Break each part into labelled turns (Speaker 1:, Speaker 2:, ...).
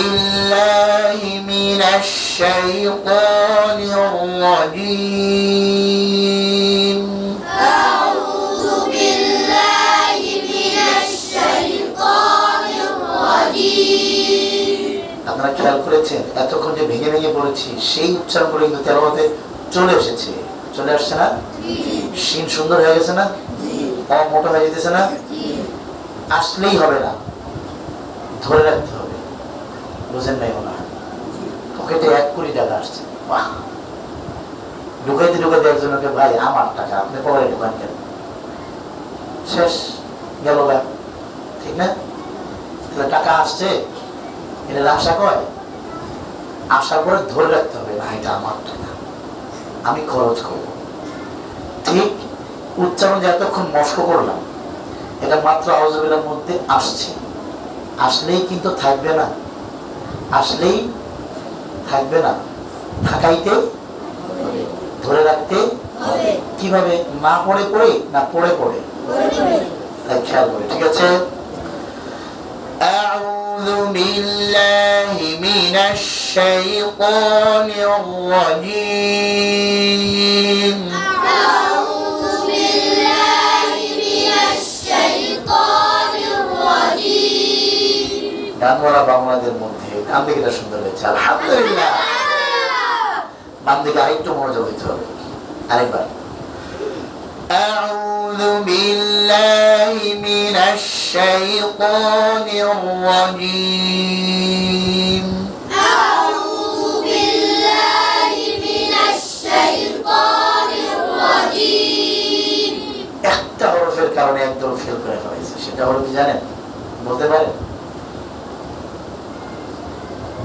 Speaker 1: بالله من الشيطان الرجيم
Speaker 2: أعوذ بالله من الشيطان الرجيم
Speaker 1: আপনারা খেয়াল করেছেন এতক্ষণ যে ভেঙে ভেঙে পড়েছি সেই উচ্চারণ করে কিন্তু তেরোতে চলে এসেছে চলে আসছে না শিন সুন্দর হয়ে গেছে না অ মোটা হয়ে যেতেছে না আসলেই হবে না ধরে রাখতে হবে বুঝেন নাই মনে হয় পকেটে এক কোটি টাকা আসছে। বাহ! ঢুকাইতে ঢুকাইতে একজনকে ভাই, আমার টাকা, আপনি পরে ঢুকান কেন? শেষ, গেল গা ঠিক না? তাহলে টাকা আসছে এটা আশা করে আসার পরে ধরে রাখতে হবে না এটা আমার টাকা। আমি খরচ করব। ঠিক উচ্চারণ যে এতক্ষণ মস্ক করলাম, এটা মাত্র আওয়াজবিল্লার মধ্যে আসছে। আসলেই কিন্তু থাকবে না। আসলেই থাকবে না থাকাইতে ধরে রাখতে কিভাবে না পড়ে পড়ে না পড়ে পড়ে তাই খেয়াল করে ঠিক আছে أعوذ بالله من الشيطان الرجيم গানওয়ালা বাংলাদের মধ্যে গান দিকে এটা সুন্দর হয়েছে আলহামদুলিল্লাহ বাম দিকে আরেকটু মনোযোগ দিতে হবে আরেকবার أعوذ بالله من الشيطان الرجيم
Speaker 2: أعوذ بالله من الشيطان الرجيم
Speaker 1: একটা হরফের কারণে একদম ফেল করে ফেলেছে সেটা হলো কি জানেন বলতে পারেন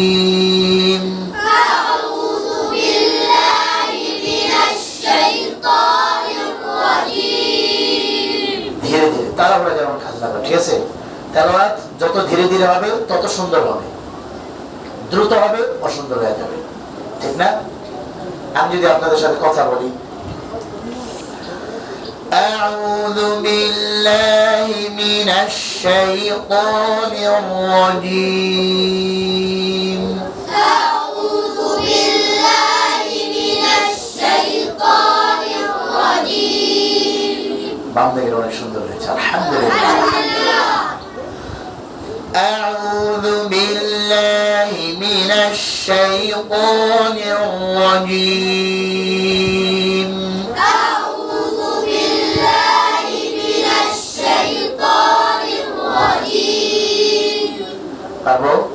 Speaker 1: الرجيم
Speaker 2: أعوذ بالله من الشيطان الرجيم
Speaker 1: ধীরে ধীরে তাড়াহুড়া যেমন কাজ না করে, ঠিক আছে তেলাওয়াত যত ধীরে ধীরে হবে তত সুন্দর হবে দ্রুত হবে অসুন্দর হয়ে যাবে ঠিক না আমি যদি আপনাদের সাথে কথা বলি أعوذ بالله من الشيطان الرجيم
Speaker 2: أعوذ بالله من الشيطان الرجيم
Speaker 1: বাম দিকের অনেক সুন্দর হয়েছে আলহামদুলিল্লাহ
Speaker 2: الحمد لله
Speaker 1: أعوذ بالله من الشيطان الرجيم desarrollo